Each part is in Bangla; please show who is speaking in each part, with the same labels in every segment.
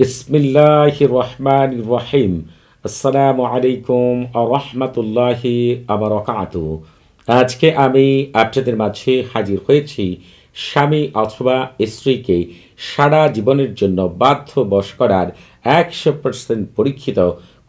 Speaker 1: বিসমিল্লাহ রহমান রহিম আসসালামু আলাইকুম রহমতুল্লাহি আবরকাত আজকে আমি আপনাদের মাঝে হাজির হয়েছি স্বামী অথবা স্ত্রীকে সারা জীবনের জন্য বাধ্য বশ করার একশো পার্সেন্ট পরীক্ষিত,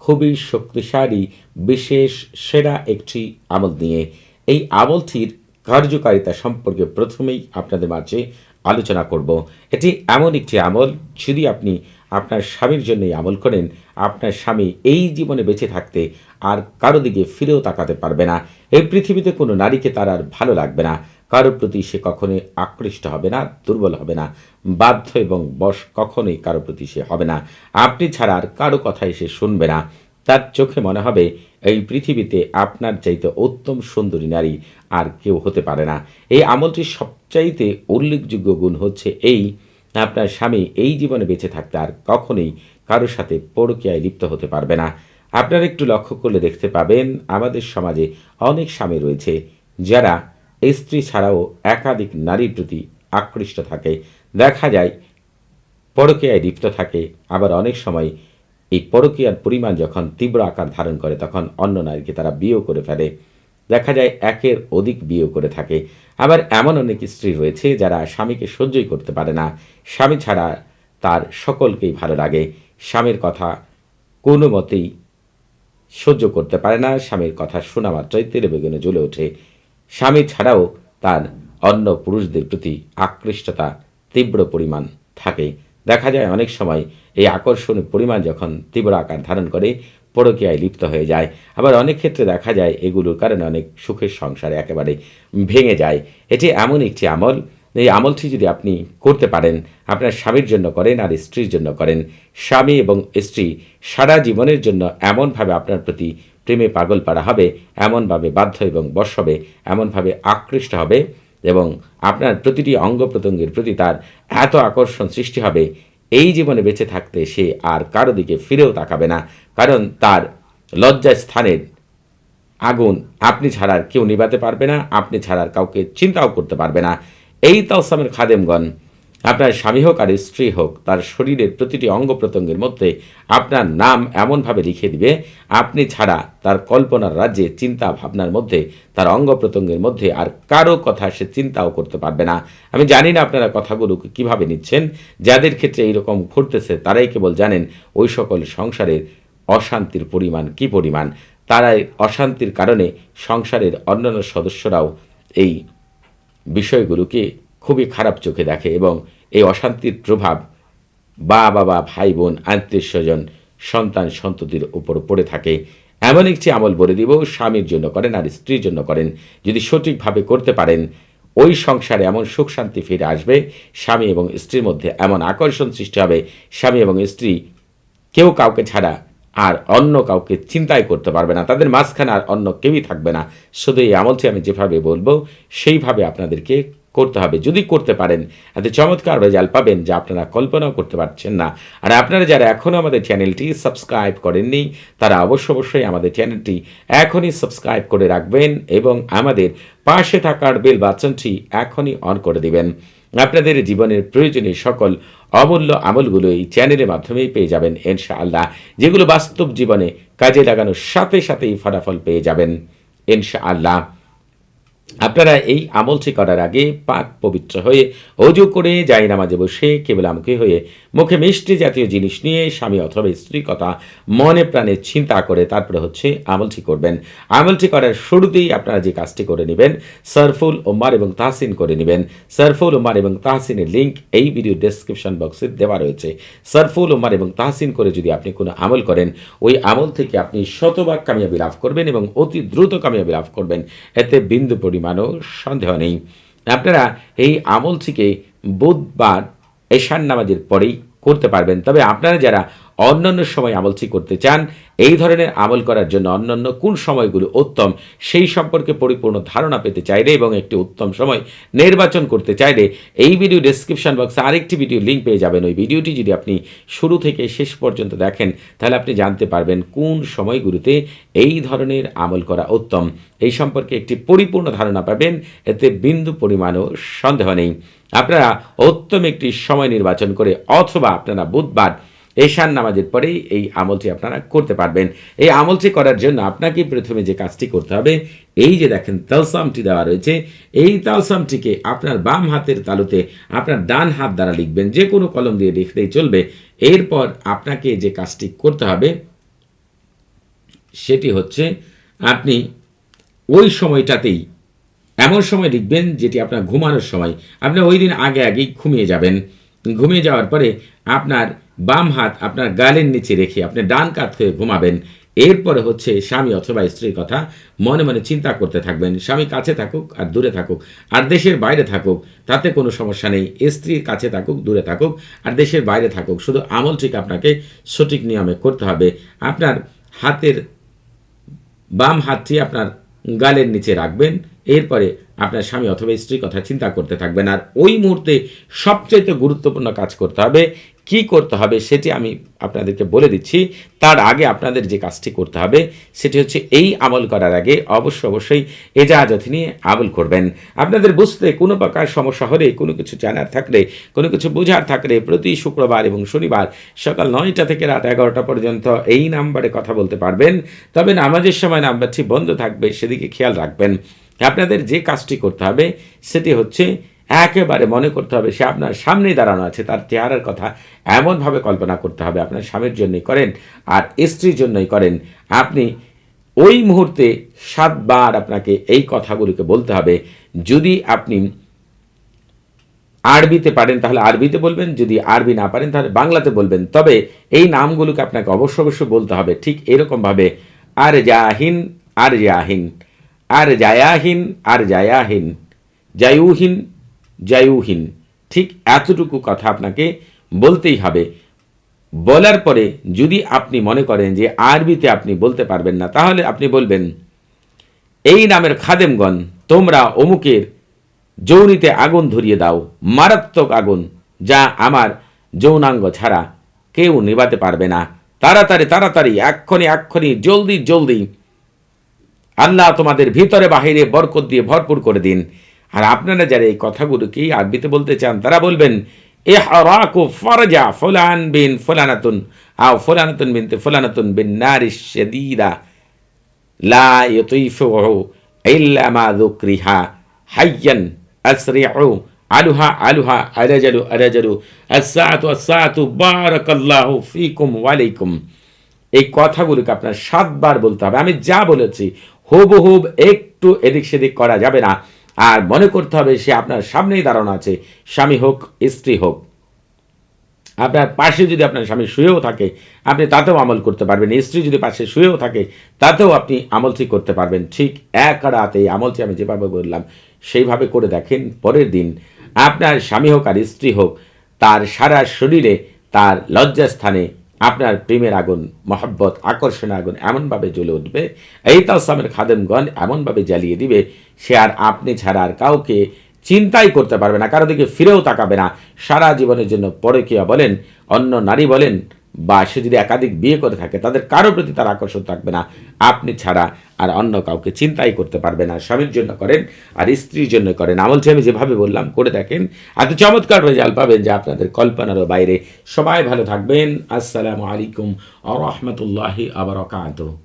Speaker 1: খুবই শক্তিশালী, বিশেষ, সেরা একটি আমল নিয়ে। এই আমলটির কার্যকারিতা সম্পর্কে প্রথমেই আপনাদের মাঝে আলোচনা করব। এটি এমন একটি আমল, যদি আপনি আপনার স্বামীর জন্য এই আমল করেন। আপনার স্বামী এই জীবনে বেঁচে থাকতে আর কারও দিকে ফিরেও তাকাতে পারবে না। এই পৃথিবীতে কোনো নারীকে তার আর ভালো লাগবে না। কারোর প্রতি সে কখনোই আকৃষ্ট হবে না, দুর্বল হবে না। বাধ্য এবং বশ কখনোই কারও প্রতি সে হবে না। আপনি ছাড়া আর কারও কথাই সে শুনবে না। তার চোখে মনে হবে, এই পৃথিবীতে আপনার চাইতে উত্তম সুন্দরী নারী আর কেউ হতে পারে না। এই আমলটির সবচাইতে উল্লেখযোগ্য গুণ হচ্ছে এই আপনার স্বামী এই জীবনে বেঁচে থাকতে আর কখনোই কারোর সাথে পরকীয়ায় লিপ্ত হতে পারবে না। আপনারা একটু লক্ষ্য করলে দেখতে পাবেন, আমাদের সমাজে অনেক স্বামী রয়েছে যারা স্ত্রী ছাড়াও একাধিক নারীর প্রতি আকৃষ্ট থাকে। দেখা যায় পরকীয়ায় লিপ্ত থাকে, আবার অনেক সময় এই পরকীয়ার পরিমাণ যখন তীব্র আকার ধারণ করে, তখন অন্য নারীকে তারা বিয়েও করে ফেলে। দেখা যায় একের অধিক বিয়ে করে থাকে। আবার এমন অনেক স্ত্রী রয়েছে যারা স্বামীকে সহ্যই করতে পারে না। স্বামী ছাড়া তার সকলকেই ভালো লাগে। স্বামীর কথা কোনো মতেই সহ্য করতে পারে না। স্বামীর কথা শোনা মাত্রই তেলে বেগুনে জ্বলে ওঠে। স্বামী ছাড়াও তার অন্য পুরুষদের প্রতি আকৃষ্টতা তীব্র পরিমাণ থাকে। দেখা যায় অনেক সময় এই আকর্ষণের পরিমাণ যখন তীব্র আকার ধারণ করে পরকীয়ায় লিপ্ত হয়ে যায়। আবার অনেক ক্ষেত্রে দেখা যায় এগুলোর কারণে অনেক সুখের সংসারে একেবারে ভেঙে যায়। এটি এমন একটি আমল। এই আমলটি যদি আপনি করতে পারেন, আপনার স্বামীর জন্য করেন আর স্ত্রীর জন্য করেন, স্বামী এবং স্ত্রী সারা জীবনের জন্য এমনভাবে আপনার প্রতি প্রেমে পাগল পাড়া হবে, এমনভাবে বাধ্য এবং বশ হবে, এমনভাবে আকৃষ্ট হবে এবং আপনার প্রতিটি অঙ্গ প্রত্যঙ্গের প্রতি তার এত আকর্ষণ সৃষ্টি হবে। এই জীবনে বেঁচে থাকতে সে আর কারও দিকে ফিরেও তাকাবে না। কারণ তার লজ্জা স্থানের আগুন আপনি ছাড়ার কেউ নিবাতে পারবে না, আপনি ছাড়ার কাউকে চিন্তাও করতে পারবে না। এই তাওসামের খাদেমগণ আপনার স্বামী হোক আর স্ত্রী হোক, তার শরীরের প্রতিটি অঙ্গ প্রত্যঙ্গের মধ্যে আপনার নাম এমনভাবে লিখে দিবে, আপনি ছাড়া তার কল্পনার রাজ্যে চিন্তা ভাবনার মধ্যে, তার অঙ্গ প্রত্যঙ্গের মধ্যে আর কারও কথা সে চিন্তাও করতে পারবে না। আমি জানি না আপনারা কথাগুলোকে কীভাবে নিচ্ছেন, যাদের ক্ষেত্রে এইরকম ঘটতেছে তারাই কেবল জানেন ওই সকল সংসারের অশান্তির পরিমাণ কি পরিমাণ? তারাই অশান্তির কারণে সংসারের অন্যান্য সদস্যরাও এই বিষয়গুলোকে খুবই খারাপ চোখে দেখে এবং এই অশান্তির প্রভাব বা বাবা ভাই, বোন, আত্মীয় স্বজন, সন্তান সন্ততির উপর পড়ে থাকে। এমন একটি আমল বলে দিব, স্বামীর জন্য করেন, আর স্ত্রীর জন্য করেন। যদি সঠিকভাবে করতে পারেন, ওই সংসারে এমন সুখ শান্তি ফিরে আসবে, স্বামী এবং স্ত্রীর মধ্যে এমন আকর্ষণ সৃষ্টি হবে। স্বামী এবং স্ত্রী কেউ কাউকে ছাড়া আর অন্য কাউকে চিন্তাই করতে পারবে না। তাদের মাঝখানে আর অন্য কেউই থাকবে না। শুধু এই আমলটি আমি যেভাবে বলব, সেইভাবে আপনাদেরকে করতে হবে। যদি করতে পারেন, এতে চমৎকার রেজাল্ট পাবেন যা আপনারা কল্পনাও করতে পারছেন না। আর আপনারা যারা এখনও আমাদের চ্যানেলটি সাবস্ক্রাইব করেননি, তারা অবশ্য অবশ্যই আমাদের চ্যানেলটি এখনই সাবস্ক্রাইব করে রাখবেন এবং আমাদের পাশে থাকার বেল বাচনটি এখনই অন করে দিবেন। আপনাদের জীবনের প্রয়োজনীয় সকল অমূল্য আমলগুলো এই চ্যানেলের মাধ্যমেই পেয়ে যাবেন ইনশাআল্লাহ, যেগুলো বাস্তব জীবনে কাজে লাগানোর সাথে সাথেই ফলাফল পেয়ে যাবেন ইনশাআল্লাহ। আপনারা এই আমলটি করার আগে পাক পবিত্র হয়ে অজু করে যাই নামাজে বসে কেবলামুখী হয়ে মুখে মিষ্টি জাতীয় জিনিস নিয়ে স্বামী অথবা স্ত্রীর কথা মনে প্রাণে চিন্তা করে তারপরে হচ্ছে আমলটি করবেন। আমলটি করার শুরুতেই আপনারা যে কাজটি করে নেবেন, সারফুল ওমার এবং তাহসিন করে নেবেন। সারফুল ওমার এবং তাহসিনের লিঙ্ক এই ভিডিও ডেসক্রিপশন বক্সে দেওয়া রয়েছে। সারফুল ওমার এবং তাহসিন করে যদি আপনি কোনো আমল করেন, ওই আমল থেকে আপনি শতভাগ কামিয়াবি লাভ করবেন এবং অতি দ্রুত কামিয়াবি লাভ করবেন। এতে বিন্দু পরিমাণও সন্দেহ নেই। আপনারা এই আমলটিকে বুধবার এশান নামাজের পরেই করতে পারবেন। তবে আপনারা যারা অন্যান্য সময় আমলটি করতে চান, এই ধরনের আমল করার জন্য অন্যান্য কোন সময়গুলো উত্তম সেই সম্পর্কে পরিপূর্ণ ধারণা পেতে চাইলে এবং একটি উত্তম সময় নির্বাচন করতে চাইলে এই ভিডিও ডেসক্রিপশন বক্সে আরেকটি ভিডিও লিঙ্ক পেয়ে যাবেন। ওই ভিডিওটি যদি আপনি শুরু থেকে শেষ পর্যন্ত দেখেন, তাহলে আপনি জানতে পারবেন কোন সময়গুলোতে এই ধরনের আমল করা উত্তম। এই সম্পর্কে একটি পরিপূর্ণ ধারণা পাবেন, এতে বিন্দু পরিমাণও সন্দেহ নেই। আপনারা উত্তম একটি সময় নির্বাচন করে অথবা আপনারা বুধবার এশান নামাজের পরেই এই আমলটি আপনারা করতে পারবেন। এই আমলটি করার জন্য আপনাকে প্রথমে যে কাজটি করতে হবে, এই যে দেখেন তালসামটি দেওয়া রয়েছে, এই তালসামটিকে আপনার বাম হাতের তালুতে আপনার ডান হাত দ্বারা লিখবেন, যে কোনো কলম দিয়ে লিখলেই চলবে। এরপর আপনাকে যে কাজটি করতে হবে, সেটি হচ্ছে আপনি ওই সময়টাতেই এমন সময় লিখবেন যেটি আপনার ঘুমানোর সময়। আপনি ওই দিন আগে আগেই ঘুমিয়ে যাবেন। ঘুমিয়ে যাওয়ার পরে আপনার বাম হাত আপনার গালের নিচে রেখে আপনি ডান কাত হয়ে ঘুমাবেন। এরপরে হচ্ছে স্বামী অথবা স্ত্রীর কথা মনে মনে চিন্তা করতে থাকবেন। স্বামী কাছে থাকুক আর দূরে থাকুক। আর দেশের বাইরে থাকুক, তাতে কোনো সমস্যা নেই। স্ত্রীর কাছে থাকুক, দূরে থাকুক, আর দেশের বাইরে থাকুক। শুধু আমল ঠিক আপনাকে সঠিক নিয়মে করতে হবে। আপনার হাতের বাম হাতটি আপনার গালের নিচে রাখবেন। এরপরে আপনার স্বামী অথবা স্ত্রীর কথা চিন্তা করতে থাকবেন। আর ওই মুহূর্তে সবচেয়ে গুরুত্বপূর্ণ কাজ করতে হবে। কি করতে হবে সেটি আমি আপনাদেরকে বলে দিচ্ছি। তার আগে আপনাদের যে কাজটি করতে হবে, সেটি হচ্ছে এই আমল করার আগে অবশ্যই অবশ্যই এজাহাজত নিয়ে আমল করবেন। আপনাদের বুঝতে কোনো প্রকার সমস্যা হলে, কোনো কিছু জানার থাকলে, কোনো কিছু বোঝার থাকলে প্রতি শুক্রবার এবং শনিবার সকাল নয়টা থেকে রাত এগারোটা পর্যন্ত এই নাম্বারে কথা বলতে পারবেন। তবে নামাজের সময় নাম্বারটি বন্ধ থাকবে, সেদিকে খেয়াল রাখবেন। আপনাদের যে কাজটি করতে হবে, সেটি হচ্ছে একেবারে মনে করতে হবে সে আপনার সামনেই দাঁড়ানো আছে, তার চেহারার কথা এমনভাবে কল্পনা করতে হবে, আপনার স্বামীর জন্যই করেন আর স্ত্রীর জন্যই করেন। আপনি ওই মুহূর্তে সাতবার আপনাকে এই কথাগুলিকে বলতে হবে। যদি আপনি আরবিতে পারেন, তাহলে আরবিতে বলবেন, যদি আরবি না পারেন, তাহলে বাংলাতে বলবেন। তবে এই নামগুলোকে আপনাকে অবশ্য অবশ্যই বলতে হবে, ঠিক এরকমভাবে আর জাহিন আর জাহিন আর জায়াহীন আর জায়াহীন জায়ুহীন জায়ুহীন ঠিক এতটুকু কথা আপনাকে বলতেই হবে। বলার পরে যদি আপনি মনে করেন যে আরবিতে আপনি বলতে পারবেন না, তাহলে আপনি বলবেন, এই নামের খাদেমগণ, তোমরা অমুকের যৌনিতে আগুন ধরিয়ে দাও, মারাত্মক আগুন, যা আমার যৌনাঙ্গ ছাড়া কেউ নিবাতে পারবে না। তাড়াতাড়ি তাড়াতাড়ি, এক্ষণি এক্ষণি, জলদি জলদি আল্লাহ তোমাদের ভিতরে বাহিরে বরকত দিয়ে ভরপুর করে দিন। আর আপনারা যারা এই কথাগুলোকে আরবিতে বলতে চান, তারা বলবেন এ হরাকু ফরজা ফুলান বিন ফুলানাতুন, আও ফুলানাতুন বিনতে ফুলানাতুন বিন নারিশ শাদীদা, লা ইউতিফুহু ইল্লা মা যুকরিহা, হাইয়ান আসরিউ আলুহা আলুহা আরাজালু আরাজালু আসসাআতু আসসাআতু বারাকাল্লাহু ফিকুম ওয়া আলাইকুম এই কথাগুলোকে আপনার সাতবার বলতে হবে। আমি যা বলেছি হুবহুব একটু এদিক সেদিক করা যাবে না। আর মনে করতে হবে সে আপনার সামনেই দাঁড়ানো আছে। স্বামী হোক, স্ত্রী হোক। আপনার পাশে যদি আপনার স্বামী শুয়েও থাকে, আপনি তাতেও আমল করতে পারবেন। স্ত্রী যদি পাশে শুয়েও থাকে, তাতেও আপনি আমলটি করতে পারবেন। ঠিক এক রাতে আমলটি আমি যেভাবে বললাম সেইভাবে করে দেখেন, পরের দিন আপনার স্বামী হোক আর স্ত্রী হোক, তার সারা শরীরে, তার লজ্জাস্থানে আপনার প্রেমের আগুন, মহব্বত আকর্ষণের আগুন এমনভাবে জ্বলে উঠবে। এই তালসামের খাদেমগণ এমনভাবে জ্বালিয়ে দিবে, সে আর আপনি ছাড়া আর কাউকে চিন্তাই করতে পারবে না, কারও দিকে ফিরেও তাকাবে না। সারা জীবনের জন্য পরকীয়া বলেন, অন্য নারী বলেন বা সে যদি একাধিক বিয়ে করে থাকে, তাদের কারও প্রতি তার আকর্ষণ থাকবে না। আপনি ছাড়া আর অন্য কাউকে চিন্তাই করতে পারবে না। স্বামীর জন্য করেন আর স্ত্রীর জন্য করেন। আমলটি আমি যেভাবে বললাম, করে দেখেন। এত চমৎকার রেজাল্ট পাবেন যে আপনাদের কল্পনারও বাইরে। সবাই ভালো থাকবেন। আসসালামু আলাইকুম আ রহমতুল্লাহি আবরকাত